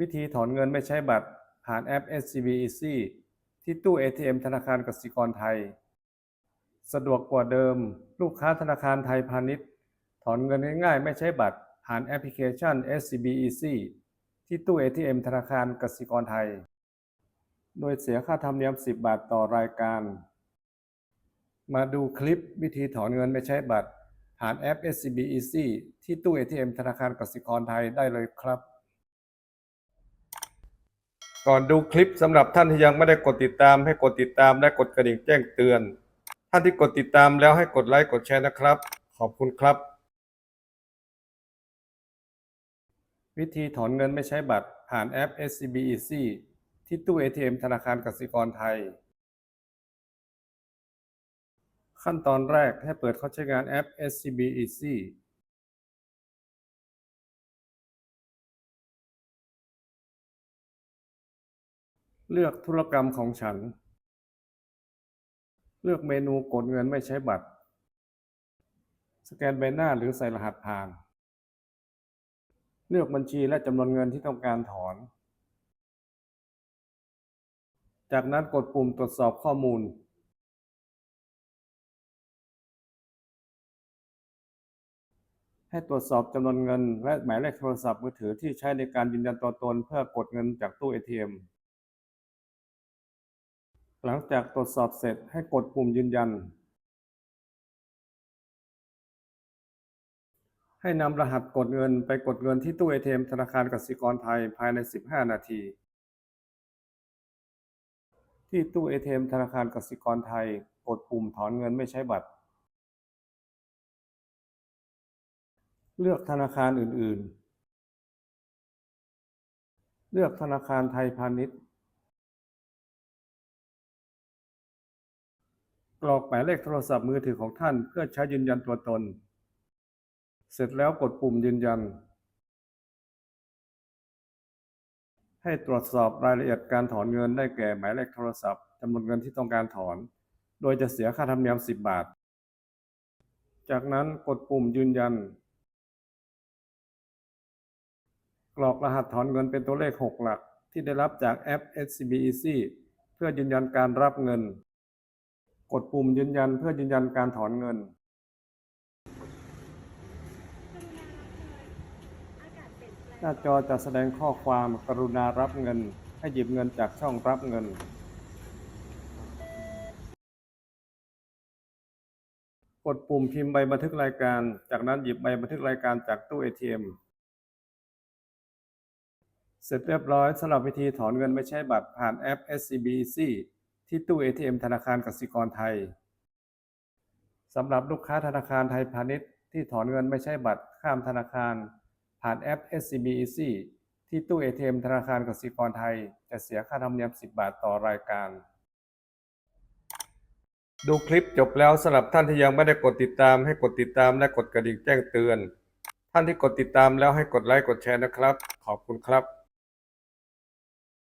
วิธีถอนเงินไม่ใช้บัตร ผ่านแอป SCB Easy ที่ตู้ ATM ธนาคารกสิกรไทย สะดวกกว่าเดิม ลูกค้าธนาคารไทยพาณิชย์ ถอนเงินง่ายๆ ไม่ใช้บัตร ผ่านแอปพลิเคชัน SCB Easy ที่ตู้ ATM ธนาคารกสิกรไทย โดยเสียค่าธรรมเนียม 10 บาทต่อรายการ มาดูคลิปวิธีถอนเงินไม่ใช้บัตร ผ่านแอป SCB Easy ที่ตู้ ATM ธนาคารกสิกรไทยได้เลยครับ ก่อนดูคลิปสำหรับท่านที่ยังไม่ได้กดติดตามให้กดติดตามและกดกระดิ่งแจ้งเตือน ท่านที่กดติดตามแล้วให้กดไลค์กดแชร์นะครับ ขอบคุณครับ วิธีถอนเงินไม่ใช้บัตรผ่านแอป SCB Easy ที่ตู้ ATM ธนาคารกสิกรไทย ขั้นตอนแรกให้เปิดเข้าใช้งานแอป SCB Easy เลือกธุรกรรมของฉัน เลือกเมนูกดเงินไม่ใช้บัตร สแกนใบหน้าหรือใส่รหัสผ่าน เลือกบัญชีและจำนวนเงินที่ต้องการถอน จากนั้นกดปุ่มตรวจสอบข้อมูลให้ตรวจสอบจำนวนเงิน และหมายเลขโทรศัพท์มือถือที่ใช้ในการยืนยันตัวตนเพื่อกดเงินจากตู้ ATM หลังจากตรวจสอบเสร็จให้กดปุ่มยืนยัน ให้นำรหัสกดเงินไปกดเงินที่ตู้ ATM ธนาคารกสิกรไทยภายใน 15 นาที ที่ตู้ ATM ธนาคารกสิกรไทย กดปุ่มถอนเงินไม่ใช้บัตร เลือกธนาคารอื่น ๆ เลือกธนาคารไทยพาณิชย์ กรอกหมายเลขโทรศัพท์มือถือของท่านเพื่อใช้ยืนยันตัวตน เสร็จแล้วกดปุ่มยืนยัน ให้ตรวจสอบรายละเอียดการถอนเงินได้แก่หมายเลขโทรศัพท์จำนวนเงินที่ต้องการถอน โดยจะเสียค่าธรรมเนียม 10 บาท จากนั้นกดปุ่มยืนยัน กรอกรหัสถอนเงินเป็นตัวเลข 6 หลัก ที่ได้รับจากแอป SCB Easy เพื่อยืนยันการรับเงิน กดปุ่มยืนยันเพื่อยืนยันการถอนเงิน หน้าจอจะแสดงข้อความกรุณารับเงิน ให้หยิบเงินจากช่องรับเงิน กดปุ่มพิมพ์ใบบันทึกรายการ จากนั้นหยิบใบบันทึกรายการจากตู้ ATM เสร็จเรียบร้อยสำหรับวิธีถอนเงินไม่ใช้บัตรผ่านแอป SCB Easy ที่ตู้ ATM ธนาคารกสิกรไทยสำหรับลูกค้าธนาคารไทยพาณิชย์ที่ถอนเงินไม่ใช้บัตรข้ามธนาคาร ผ่านแอป SCB Easy ที่ตู้ ATM ธนาคารกสิกรไทย จะเสียค่าธรรมเนียม 10 บาทต่อรายการ ดูคลิปจบแล้วสำหรับท่านที่ยังไม่ได้กดติดตามให้กดติดตามและกดกระดิ่งแจ้งเตือน ท่านที่กดติดตามแล้วให้กดไลค์กดแชร์นะครับ ขอบคุณครับ